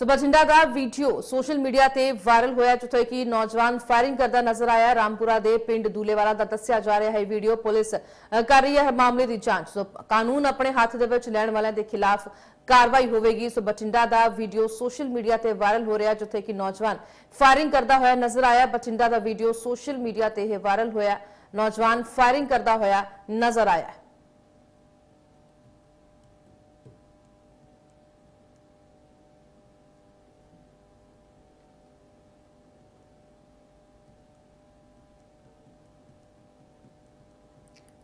ਸੋ ਬਠਿੰਡਾ ਦਾ video social media ਤੇ viral ਹੋਇਆ, ਜਿੱਥੇ ਕਿ ਨੌਜਵਾਨ ਫਾਇਰਿੰਗ ਕਰਦਾ ਨਜ਼ਰ ਆਇਆ। ਰਾਮਪੁਰਾ ਦੇ ਪਿੰਡ ਦੂਲੇਵਾਲਾ ਦਾ ਦੱਸਿਆ ਜਾ ਰਿਹਾ ਹੈ ਵੀਡੀਓ ਪੁਲਿਸ ਕਰ ਰਹੀ ਹੈ। ਮਾਮਲੇ ਦੀ ਜਾਂਚ। ਸੋ ਕਾਨੂੰਨ ਆਪਣੇ ਹੱਥ ਦੇ ਵਿੱਚ ਲੈਣ ਵਾਲਿਆਂ ਦੇ ਖਿਲਾਫ ਕਾਰਵਾਈ ਹੋਵੇਗੀ। ਸੋ ਬਠਿੰਡਾ ਦਾ ਵੀਡੀਓ ਸੋਸ਼ਲ ਮੀਡੀਆ ਤੇ ਵਾਇਰਲ ਹੋ ਰਿਹਾ, ਜਿੱਥੇ ਕਿ ਨੌਜਵਾਨ ਫਾਇਰਿੰਗ ਕਰਦਾ ਹੋਇਆ ਨਜ਼ਰ ਆਇਆ। ਬਠਿੰਡਾ ਦਾ ਵੀਡੀਓ ਸੋਸ਼ਲ ਮੀਡੀਆ ਤੇ ਇਹ ਵਾਇਰਲ ਹੋਇਆ। ਨੌਜਵਾਨ ਫਾਇਰਿੰਗ ਕਰਦਾ ਹੋਇਆ ਨਜ਼ਰ ਆਇਆ।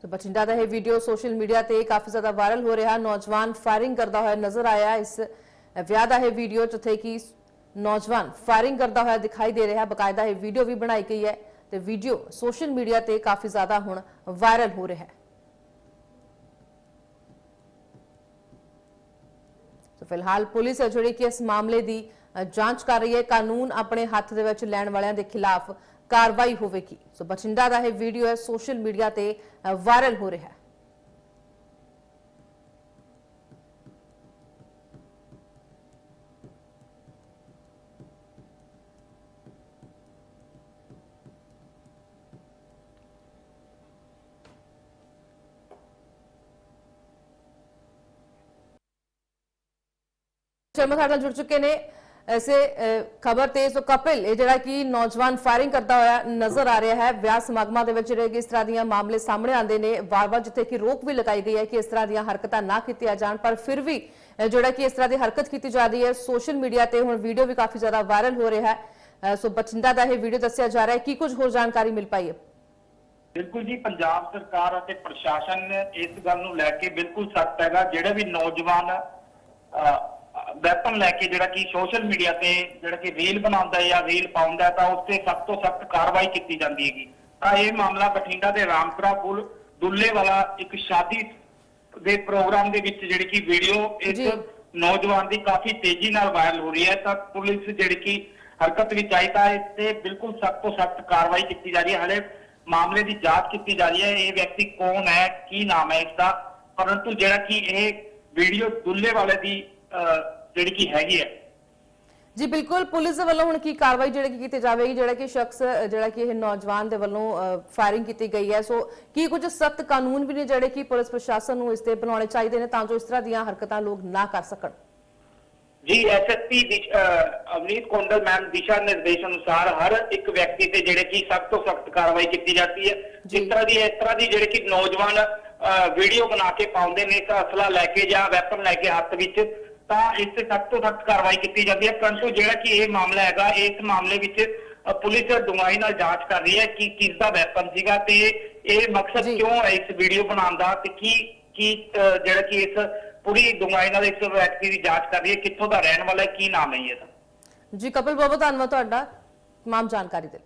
ਤੇ ਬਠਿੰਡਾ ਦਾ ਇਹ ਵੀਡੀਓ ਸੋਸ਼ਲ ਮੀਡੀਆ ਤੇ ਕਾਫੀ ਜ਼ਿਆਦਾ ਵਾਇਰਲ ਹੋ ਰਿਹਾ। ਨੌਜਵਾਨ ਫਾਇਰਿੰਗ ਕਰਦਾ ਹੋਇਆ ਨਜ਼ਰ ਆਇਆ। ਇਸ ਵਿਆਹ ਦਾ ਇਹ ਵੀਡੀਓ ਜਿੱਥੇ ਕਿ ਨੌਜਵਾਨ ਫਾਇਰਿੰਗ ਕਰਦਾ ਹੋਇਆ ਦਿਖਾਈ ਦੇ ਰਿਹਾ। ਬਕਾਇਦਾ ਇਹ ਵੀਡੀਓ ਵੀ ਬਣਾਈ ਗਈ ਹੈ ਤੇ ਵੀਡੀਓ ਸੋਸ਼ਲ ਮੀਡੀਆ ਤੇ ਕਾਫੀ ਜ਼ਿਆਦਾ ਹੁਣ ਵਾਇਰਲ ਹੋ ਰਿਹਾ ਹੈ। ਸੋ ਫਿਲਹਾਲ ਪੁਲਿਸ ਹੈ ਜਿਹੜੀ ਕਿ ਇਸ ਮਾਮਲੇ ਦੀ ਜਾਂਚ ਕਰ ਰਹੀ ਹੈ। ਕਾਨੂੰਨ ਆਪਣੇ ਹੱਥ ਦੇ ਵਿੱਚ ਲੈਣ ਵਾਲਿਆਂ ਦੇ ਖਿਲਾਫ ਕਾਰਵਾਈ ਹੋਵੇਗੀ ਸੋ ਬਠਿੰਡਾ ਦਾ ਇਹ ਵੀਡੀਓ ਹੈ ਸੋਸ਼ਲ ਮੀਡੀਆ ਤੇ ਅ, ਵਾਇਰਲ ਹੋ ਰਿਹਾ ਹੈ ਸ਼ਰਮਾ ਸਾਡੇ ਨਾਲ ਜੁੜ ਚੁੱਕੇ ਨੇ ਐਸੇ ਖਬਰ ਤੇ ਸੋ ਕਪਿਲ ਇਹ ਜਿਹੜਾ ਕਿ ਨੌਜਵਾਨ ਫਾਇਰਿੰਗ ਕਰਦਾ ਹੋਇਆ ਨਜ਼ਰ ਆ ਰਿਹਾ ਹੈ ਵਿਆਹ ਸਮਾਗਮਾਂ ਦੇ ਵਿੱਚ ਜਿਹੜੇ ਇਸ ਤਰ੍ਹਾਂ ਦੀਆਂ ਮਾਮਲੇ ਸਾਹਮਣੇ ਆਉਂਦੇ ਨੇ ਵਾਰ-ਵਾਰ ਜਿੱਥੇ ਕਿ ਰੋਕ ਵੀ ਲਗਾਈ ਗਈ ਹੈ ਕਿ ਇਸ ਤਰ੍ਹਾਂ ਦੀਆਂ ਹਰਕਤਾਂ ਨਾ ਕੀਤੀਆਂ ਜਾਣ ਪਰ ਫਿਰ ਵੀ ਜਿਹੜਾ ਕਿ ਇਸ ਤਰ੍ਹਾਂ ਦੀ ਹਰਕਤ ਕੀਤੀ ਜਾ ਰਹੀ ਹੈ ਸੋਸ਼ਲ ਮੀਡੀਆ ਤੇ ਹੁਣ ਵੀਡੀਓ ਵੀ ਕਾਫੀ ਜ਼ਿਆਦਾ ਵਾਇਰਲ ਹੋ ਰਿਹਾ ਹੈ ਸੋ ਬਠਿੰਡਾ ਦਾ ਇਹ ਵੀਡੀਓ ਦੱਸਿਆ ਜਾ ਰਿਹਾ ਹੈ ਕੀ ਕੁਝ ਹੋਰ ਜਾਣਕਾਰੀ ਮਿਲ ਪਾਈ ਹੈ ਬਿਲਕੁਲ ਜੀ ਪੰਜਾਬ ਸਰਕਾਰ ਅਤੇ ਪ੍ਰਸ਼ਾਸਨ ਇਸ ਗੱਲ ਨੂੰ ਲੈ ਕੇ ਬਿਲਕੁਲ ਸਖਤ ਹੈਗਾ ਜਿਹੜੇ ਵੀ ਨੌਜਵਾਨ ਵੈਪਨ ਲੈ ਕੇ ਜਿਹੜਾ ਕਿ ਸੋਸ਼ਲ ਮੀਡੀਆ ਤੇ ਜਿਹੜਾ ਕਿ ਰੀਲ ਬਣਾਉਂਦਾ ਹੈ ਜਾਂ ਰੀਲ ਪਾਉਂਦਾ ਤਾਂ ਉਸ ਤੇ ਸਖਤ ਤੋਂ ਸਖਤ ਕਾਰਵਾਈ ਕੀਤੀ ਜਾਂਦੀ ਹੈਗੀ। ਤਾਂ ਇਹ ਮਾਮਲਾ ਬਠਿੰਡਾ ਦੇ ਰਾਮਪੁਰਾ ਪੁਲ ਦੁੱਲੇ ਵਾਲਾ ਇੱਕ ਸ਼ਾਦੀ ਦੇ ਪ੍ਰੋਗਰਾਮ ਦੇ ਵਿੱਚ ਜਿਹੜੀ ਕਿ ਵੀਡੀਓ। ਇਸ ਨੌਜਵਾਨ ਦੀ ਕਾਫੀ ਤੇਜ਼ੀ ਨਾਲ ਵਾਇਰਲ ਹੋ ਰਹੀ ਹੈ ਤਾਂ ਪੁਲਿਸ ਜਿਹੜੀ ਕਿ ਹਰਕਤ ਵਿੱਚ ਆਈ ਤਾਂ ਇਸ ਤੇ ਬਿਲਕੁਲ ਸਖਤ ਤੋਂ ਸਖਤ ਕਾਰਵਾਈ ਕੀਤੀ ਜਾ ਰਹੀ ਹੈ। ਹਲੇ ਮਾਮਲੇ ਦੀ ਜਾਂਚ ਕੀਤੀ ਜਾ ਰਹੀ ਹੈ। ਇਹ ਵਿਅਕਤੀ ਕੌਣ ਹੈ ਕੀ ਨਾਮ ਹੈ ਇਸ ਦਾ ਪਰੰਤੂ ਜਿਹੜਾ ਕਿ ਇਹ ਵੀਡੀਓ ਦੁੱਲੇ ਵਾਲੇ ਦੀ ਜਿਹੜੀ ਕਿ ਹੈਗੀ ਹੈ। ਜੀ ਬਿਲਕੁਲ। ਪੁਲਿਸ ਦੇ ਵੱਲੋਂ ਹੁਣ ਕੀ ਕਾਰਵਾਈ ਜਿਹੜੀ ਕਿ ਕੀਤੀ ਜਾਵੇਗੀ ਜਿਹੜਾ ਕਿ ਸ਼ਖਸ ਜਿਹੜਾ ਕਿ ਇਹ ਨੌਜਵਾਨ ਦੇ ਵੱਲੋਂ ਫਾਇਰਿੰਗ ਕੀਤੀ ਗਈ ਹੈ। ਸੋ ਕੀ ਕੁਝ ਸਖਤ ਕਾਨੂੰਨ ਵੀ ਨੇ ਜਿਹੜੇ ਕਿ ਪੁਲਿਸ ਪ੍ਰਸ਼ਾਸਨ ਨੂੰ ਇਸ ਤੇ ਬਣਾਉਣੇ ਚਾਹੀਦੇ ਨੇ ਤਾਂ ਜੋ ਇਸ ਤਰ੍ਹਾਂ ਦੀਆਂ ਹਰਕਤਾਂ ਲੋਕ ਨਾ ਕਰ ਸਕਣ? ਜੀ ਐਸਐਸਪੀ ਅਵਨੀਤ ਕੋਂਡਲ ਮੈਮ ਦਿਸ਼ਾ ਨਿਰਦੇਸ਼ ਅਨੁਸਾਰ ਹਰ ਇੱਕ ਵਿਅਕਤੀ ਤੇ ਜਿਹੜੇ ਕਿ ਸਖਤ ਤੋਂ ਸਖਤ ਕਾਰਵਾਈ ਕੀਤੀ ਜਾਂਦੀ ਹੈ। ਜਿਸ ਤਰ੍ਹਾਂ ਦੀ ਇਸ ਤਰ੍ਹਾਂ ਦੀ ਜਿਹੜੇ ਕਿ ਨੌਜਵਾਨ ਵੀਡੀਓ ਬਣਾ ਕੇ ਪਾਉਂਦੇ ਨੇ ਅਸਲਾ ਲੈ ਕੇ ਜਾਂ ਵੈਪਨ ਲੈ ਕੇ ਹੱਥ ਵਿੱਚ ਤਾਂ ਇਸ ਤੇ ਸਖਤ ਤੋਂ ਸਖਤ ਕਾਰਵਾਈ ਕੀਤੀ ਜਾਂਦੀ ਹੈ। ਪਰੰਤੂ ਜਿਹੜਾ ਕਿ ਇਹ ਮਾਮਲਾ ਹੈਗਾ ਇਸ ਮਾਮਲੇ ਵਿੱਚ ਅ, ਪੁਲਿਸ ਡੂੰਘਾਈ ਨਾਲ ਜਾਂਚ ਕਰ ਰਹੀ ਹੈ ਕਿ ਕਿਸ ਦਾ ਵੈਪਨ ਸੀਗਾ ਤੇ ਇਹ ਮਕਸਦ ਜੀ। ਕਿਉਂ ਹੈ ਇਸ ਵੀਡੀਓ ਬਣਾਉਣ ਦਾ ਤੇ ਕੀ ਕੀ ਅ, ਜਿਹੜਾ ਕਿ ਇਸ ਪੂਰੀ ਡੂੰਘਾਈ ਨਾਲ ਇਸ ਵਿਅਕਤੀ ਦੀ ਜਾਂਚ ਕਰ ਰਹੀ ਹੈ ਕਿੱਥੋਂ ਦਾ ਰਹਿਣ ਵਾਲਾ ਹੈ ਕੀ ਨਾਮ ਹੈ ਜੀ ਇਹਦਾ? ਜੀ ਕਪਿਲ ਬਹੁਤ ਧੰਨਵਾਦ ਤੁਹਾਡਾ। ਤਮਾਮ ਜਾਣਕਾਰੀ ਦੇ ਲਈ।